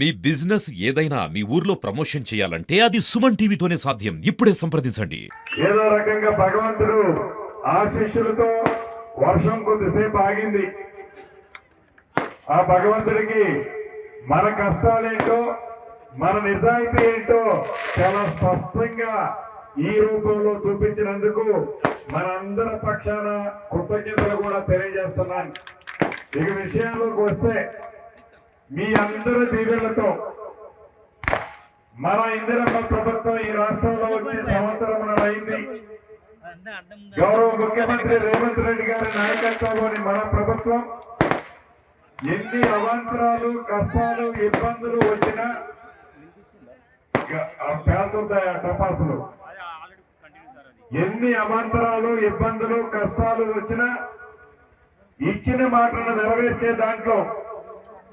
మీ business ఏదైనా మీ ఊర్లో promotion చేయాలంటే అది సుమన్ టీవీతోనే సాధ్యం. ఇప్పుడే సంప్రదించండి. ఏదో రకంగా భగవంతుడు ఆశీస్సులతో వర్షం కొద్దిసేపు ఆగింది. ఆ భగవంతుడికి మన కష్టాలేంటో మన నిజాయితీ ఏంటో చాలా స్పష్టంగా ఈ రూపంలో చూపించినందుకు మనందరి పక్షాన కృతజ్ఞతలు కూడా తెలియజేస్తున్నాను. ఇక విషయాల్లోకి వస్తే మీ అందరి దీవెనలతో మన ఇందిరమ్మ ప్రభుత్వం ఈ రాష్ట్రంలో వచ్చి సంవత్సరం అయింది గౌరవ ముఖ్యమంత్రి రేవంత్ రెడ్డి గారి నాయకత్వంలోని మన ప్రభుత్వం ఎన్ని అవాంతరాలు కష్టాలు ఇబ్బందులు వచ్చినా గ- ఆ పేలుతుంటాయి ఆ టపాసులు. ఎన్ని అవాంతరాలు ఇబ్బందులు కష్టాలు వచ్చినా ఇచ్చిన మాటను నెరవేర్చే దాంట్లో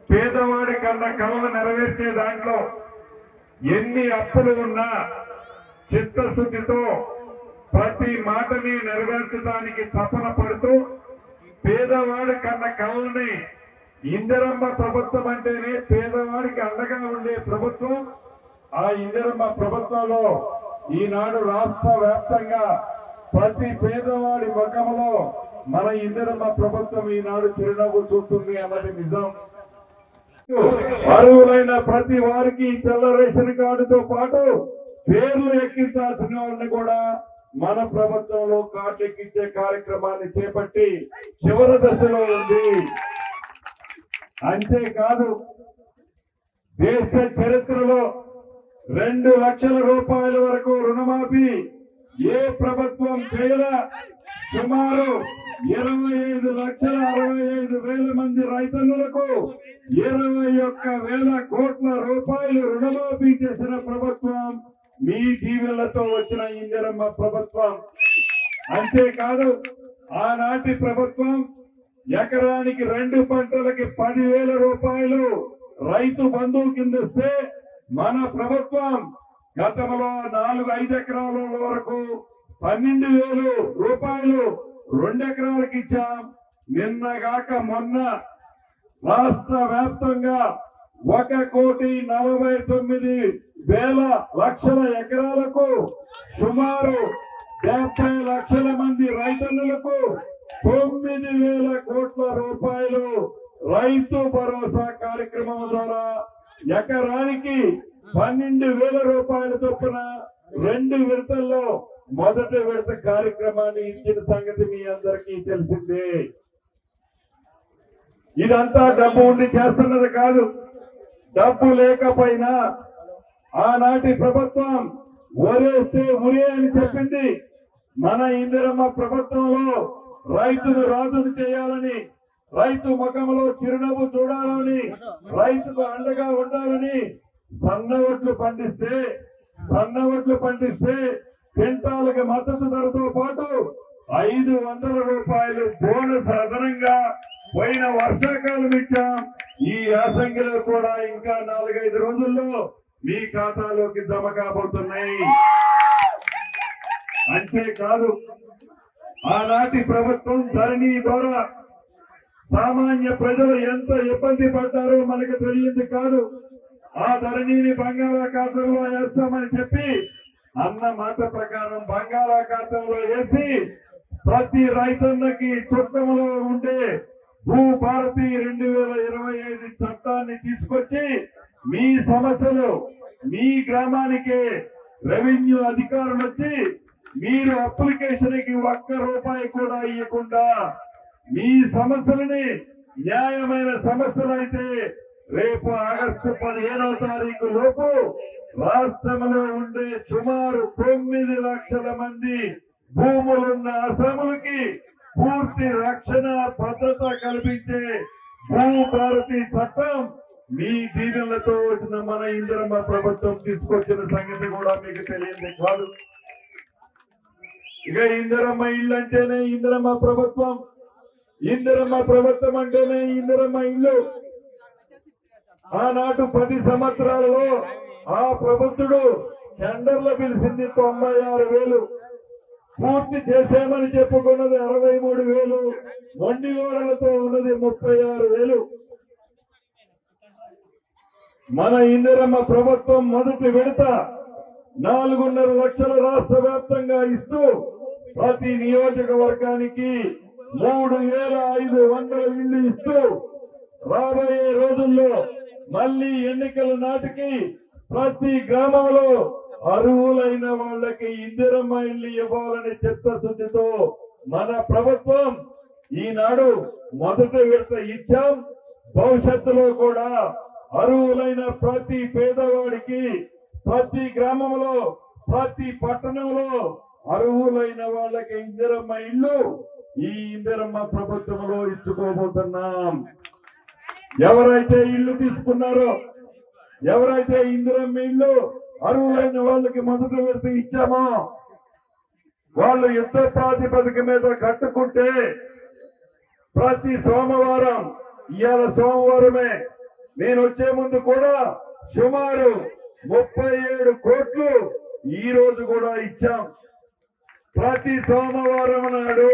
పేదవాడి కన్నా కళలు నెరవేర్చే దాంట్లో ఎన్ని అప్పులు ఉన్నా చిత్తశుద్ధితో ప్రతి మాటని నెరవేర్చడానికి తపన పడుతూ పేదవాడి కన్న కళల్ని ఇందిరమ్మ ప్రభుత్వం అంటేనే పేదవాడికి అండగా ఉండే ప్రభుత్వం. ఆ ఇందిరమ్మ ప్రభుత్వంలో ఈనాడు రాష్ట్ర వ్యాప్తంగా ప్రతి పేదవాడి ముఖంలో మన ఇందిరమ్మ ప్రభుత్వం ఈనాడు చిరునవ్వు చూస్తుంది అన్నది నిజం. అర్హులైన ప్రతి వారికి తెల్ల రేషన్ కార్డుతో పాటు పేర్లు ఎక్కించాల్సిన వాళ్ళని కూడా మన ప్రభుత్వంలో కార్డు ఎక్కించే కార్యక్రమాన్ని చేపట్టి చివరి దశలో ఉంది. అంతేకాదు దేశ చరిత్రలో రెండు లక్షల రూపాయల వరకు రుణమాఫీ ఏ ప్రభుత్వం చేయలే. సుమారు ఇరవై ఐదు లక్షల అరవై ఐదు వేల మంది రైతన్నులకు ఇరవై ఒక్క వేల కోట్ల రూపాయలు రుణమాఫీ చేసిన ప్రభుత్వం మీ దీవెనలతో వచ్చిన ఇందిరమ్మ ప్రభుత్వం. అంతేకాదు ఆనాటి ప్రభుత్వం ఎకరానికి రెండు పంటలకి పదివేల రూపాయలు రైతు బంధువు కిందిస్తే మన ప్రభుత్వం గతంలో నాలుగు ఐదు ఎకరాల వరకు పన్నెండు వేలు రూపాయలు రెండు ఎకరాలకు ఇచ్చాం నిన్నగాక మొన్న రాష్ట్ర వ్యాప్తంగా ఒక కోటి నలభై తొమ్మిది వేల లక్షల ఎకరాలకు సుమారు డెబ్బై లక్షల మంది రైతన్నులకు తొమ్మిది వేల కోట్ల రూపాయలు రైతు భరోసా కార్యక్రమం ద్వారా ఎకరానికి పన్నెండు వేల రూపాయల చొప్పున రెండు విడతల్లో మొదటి విడత కార్యక్రమాన్ని ఇచ్చిన సంగతి మీ అందరికీ తెలిసిందే. ఇదంతా డబ్బు ఉండి చేస్తున్నది కాదు. డబ్బు లేకపోయినా ఆనాటి ప్రభుత్వం ఒరేస్తే ఉరే అని చెప్పింది. మన ఇందిరమ్మ ప్రభుత్వంలో రైతును రాజును చేయాలని రైతు ముఖంలో చిరునవ్వు చూడాలని రైతుకు అండగా ఉండాలని సన్న పండిస్తే సన్న పండిస్తే క్వింటాలకు మద్దతు ధరతో పాటు ఐదు వందల రూపాయలు బోనస్ అదనంగా పోయిన వర్షాకాలం ఇచ్చాం. ఈ యాసంగిలో కూడా ఇంకా నాలుగైదు రోజుల్లో మీ ఖాతాలోకి జమ కాబోతున్నాయి. అంతేకాదు ఆనాటి ప్రభుత్వం ధరణి ద్వారా సామాన్య ప్రజలు ఎంత ఇబ్బంది పడ్డారో మనకు తెలియదు కాదు. ఆ ధరణిని బంగాళాఖాతంలో వేస్తామని చెప్పి అన్న మాట ప్రకారం బంగాళాఖాతంలో వేసి ప్రతి రైతన్నకి చుట్టంలో ఉండే భూ భారతి రెండు వేల ఇరవై ఐదు చట్టాన్ని తీసుకొచ్చి మీ సమస్యలు మీ గ్రామానికే రెవెన్యూ అధికారులు వచ్చి మీరు అప్లికేషన్కి ఒక్క రూపాయి కూడా ఇవ్వకుండా మీ సమస్యలని న్యాయమైన సమస్యలు అయితే రేపు ఆగస్టు పదిహేనవ తారీఖు లోపు రాష్ట్రంలో ఉండే సుమారు తొమ్మిది లక్షల మంది భూములున్న అసములకి పూర్తి రక్షణ భద్రత కల్పించే భూ భారతి చట్టం మీ దీవెనలతో వచ్చిన మన ఇందిరమ్మ ప్రభుత్వం తీసుకొచ్చిన సంగతి కూడా మీకు తెలియదు. కాదు ఇక ఇందిరమ్మ ఇల్లు అంటేనే ఇందిరమ్మ ప్రభుత్వం. ఇందిరమ్మ ప్రభుత్వం అంటేనే ఇందిరమ్మ ఇల్లు. ఆనాటు పది సంవత్సరాలలో ఆ ప్రభుత్వుడు టెండర్లు పిలిచింది తొంభై ఆరు వేలు. పూర్తి చేశామని చెప్పుకున్నది అరవై మూడు వేలు. మొండి గోడలతో ఉన్నది ముప్పై ఆరు వేలు. మన ఇందిరమ్మ ప్రభుత్వం మొదటి విడత నాలుగున్నర లక్షల రాష్ట్ర వ్యాప్తంగా ఇస్తూ ప్రతి నియోజకవర్గానికి మూడు వేల ఐదు వందల ఇళ్ళు ఇస్తూ రాబోయే రోజుల్లో మళ్ళీ ఎన్నికల నాటికి ప్రతి గ్రామంలో అర్హులైన వాళ్ళకి ఇందిరమ్మ ఇల్లు ఇవ్వాలని చిత్తశుద్ధితో మన ప్రభుత్వం ఈనాడు మొదటి విడత ఇచ్చాం. భవిష్యత్తులో కూడా అర్హులైన ప్రతి పేదవాడికి ప్రతి గ్రామంలో ప్రతి పట్టణంలో అర్హులైన వాళ్ళకి ఇందిరమ్మ ఇల్లు ఈ ఇందిరమ్మ ప్రభుత్వంలో ఇచ్చుకోబోతున్నాం. ఎవరైతే ఇల్లు తీసుకున్నారో ఎవరైతే ఇందిరమ్మ ఇల్లు అర్హులైన వాళ్ళకి మొదటి విడత ఇచ్చామో వాళ్ళు యుద్ధ ప్రాతిపదిక మీద కట్టుకుంటే ప్రతి సోమవారం ఇవాళ సోమవారమే నేను వచ్చే ముందు కూడా సుమారు ముప్పై ఏడు కోట్లు ఈ రోజు కూడా ఇచ్చాం. ప్రతి సోమవారం నాడు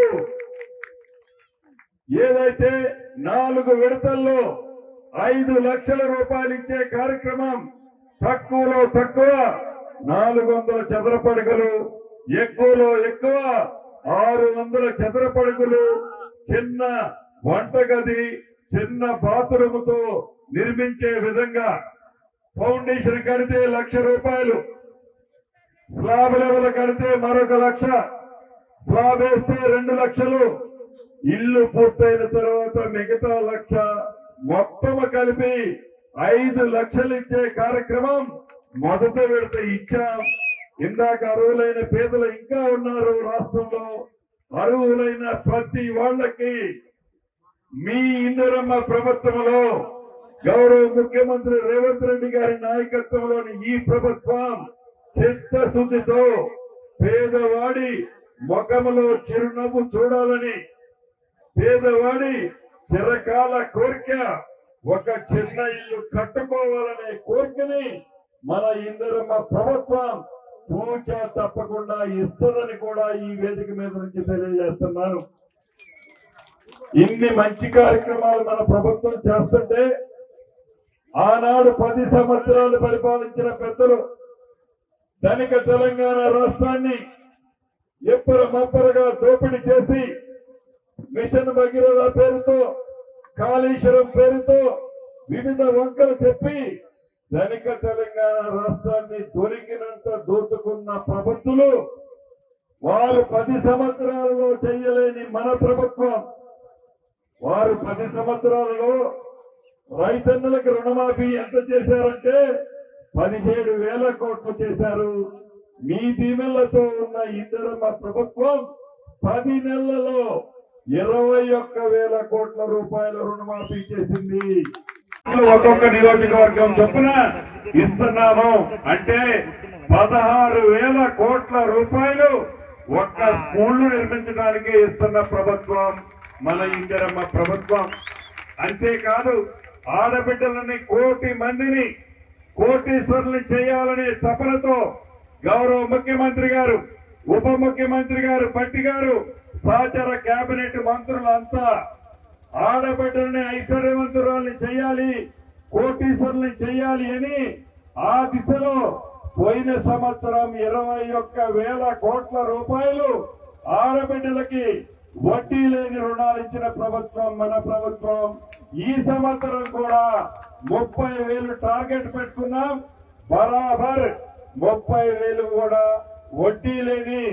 ఏదైతే నాలుగు విడతల్లో ఐదు లక్షల రూపాయలు ఇచ్చే కార్యక్రమం తక్కువలో తక్కువ నాలుగు వందల చదరపడుగులు ఎక్కువలో ఎక్కువ ఆరు వందల చదరపడుగులు చిన్న వంటగది చిన్న బాత్రూమ్తో నిర్మించే విధంగా ఫౌండేషన్ కడితే లక్ష రూపాయలు స్లాబ్ లెవెల్ కడితే మరొక లక్ష స్లాబ్ వేస్తే రెండు లక్షలు ఇల్లు పూర్తయిన తర్వాత మిగతా లక్ష మొత్తం కలిపి ఐదు లక్షలు ఇచ్చే కార్యక్రమం మొదట విడత ఇచ్చాం. ఇందాక అరువులైన పేదలు ఇంకా ఉన్నారు రాష్ట్రంలో. అర్హులైన ప్రతి వాళ్ళకి మీ ఇందిరమ్మ ప్రభుత్వంలో గౌరవ ముఖ్యమంత్రి రేవంత్ రెడ్డి గారి నాయకత్వంలోని ఈ ప్రభుత్వం చిత్తశుద్ధితో పేదవాడి ముఖములో చిరునవ్వు చూడాలని పేదవాడి చిరకాల కోరిక ఒక చిన్న ఇల్లు కట్టుకోవాలనే కోరికని మన ఇందిరమ్మ ప్రభుత్వం పూజ తప్పకుండా ఇస్తుందని కూడా ఈ వేదిక మీద నుంచి తెలియజేస్తున్నాను. ఇన్ని మంచి కార్యక్రమాలు మన ప్రభుత్వం చేస్తుంటే ఆనాడు పది సంవత్సరాలు పరిపాలించిన పెద్దలు ధనిక తెలంగాణ రాష్ట్రాన్ని ఎప్పర మప్పరగా దోపిడీ చేసి మిషన్ భగీరథ పేరుతో కాళేశ్వరం పేరుతో వివిధ వంకలు చెప్పి ధనిక తెలంగాణ రాష్ట్రాన్ని దొరికినంత దోచుకున్న ప్రభుత్వులు వారు పది సంవత్సరాలలో చేయలేని మన ప్రభుత్వం. వారు పది సంవత్సరాలలో రైతన్నులకు రుణమాఫీ ఎంత చేశారంటే పదిహేడు వేల కోట్లు చేశారు. మీ దీవెనలతో ఉన్న ఇద్దరు మా ప్రభుత్వం పది నెలలలో ఇరవై ఒక్క వేల కోట్ల రూపాయల రుణమాఫీ చేసింది. ఒక్కొక్క నియోజకవర్గం చొప్పున ఇస్తున్నాము. అంటే పదహారు వేల కోట్ల రూపాయలు ఒక్క స్కూళ్ళు నిర్మించడానికి ఇస్తున్న ప్రభుత్వం మన ఇందిరమ్మ ప్రభుత్వం. అంతేకాదు ఆడబిడ్డలని కోటి మందిని కోటీశ్వరులు చేయాలనే తపనతో గౌరవ ముఖ్యమంత్రి గారు ఉప ముఖ్యమంత్రి గారు పట్టి గారు సహచర కేబినెట్ మంత్రులంతా ఆడబిడ్డల్ని ఐశ్వర్యవంతురాల్ని చేయాలి కోటీశ్వరుల్ని చేయాలి అని ఆ దిశలో పోయిన సంవత్సరం ఇరవై ఒక్క వేల కోట్ల రూపాయలు ఆడబిడ్డలకి వడ్డీ లేని రుణాలు ఇచ్చిన ప్రభుత్వం మన ప్రభుత్వం. ఈ సంవత్సరం కూడా ముప్పై వేలు టార్గెట్ పెట్టుకున్నాం. బరాబర్ ముప్పై వేలు కూడా వడ్డీ లేని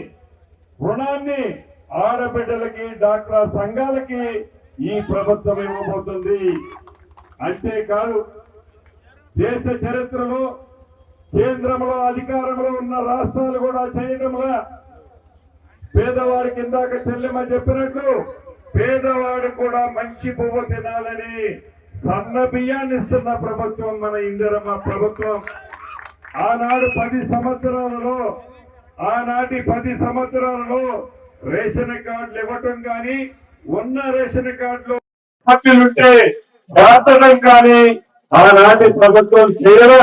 రుణాన్ని ఆడబిడ్డలకి డాక్టర్ సంఘాలకి ఈ ప్రభుత్వం ఇవ్వబోతుంది. అంతేకాదు దేశ చరిత్రలో కేంద్రంలో అధికారంలో ఉన్న రాష్ట్రాలు కూడా చేయడంలో పేదవాడికి ఇందాక చెల్లెమ్మ చెప్పినట్లు పేదవాడు కూడా మంచి పువ్వు తినాలని సన్న బియ్యాన్ని ఇస్తున్న ప్రభుత్వం మన ఇందిరమ్మ ప్రభుత్వం. ఆనాడు పది సంవత్సరాలలో ఆనాటి పది సంవత్సరాలలో రేషన్ కార్డులు ఇవ్వటం కానీ ఉన్న రేషన్ కార్డులో పార్టీలుంటే దాచడం కానీ ఆనాటి ప్రభుత్వం చేయరా?